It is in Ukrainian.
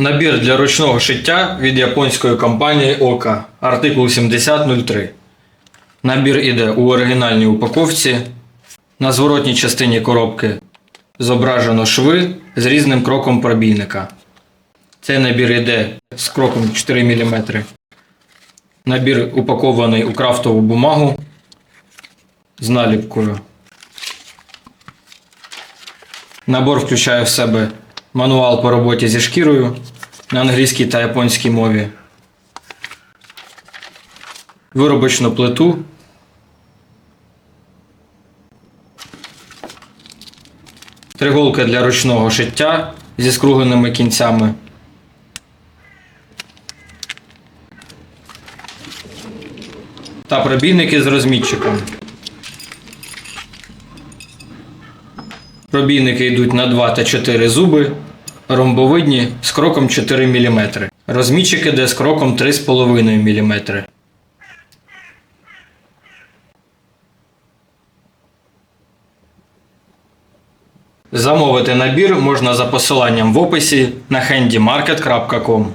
Набір для ручного шиття від японської компанії Ока. Артикул 7003. Набір іде у оригінальній упаковці. На зворотній частині коробки зображено шви з різним кроком пробійника. Цей набір йде з кроком 4 мм. Набір упакований у крафтову бумагу з наліпкою. Набор включає в себе мануал по роботі зі шкірою на англійській та японській мові, виробочну плиту, триголка для ручного шиття зі скругленими кінцями. Та пробійники з розмітчиком. Пробійники йдуть на 2 та 4 зуби, ромбовидні з кроком 4 мм. Розмічик іде з кроком 3,5 мм. Замовити набір можна за посиланням в описі на handymarket.com.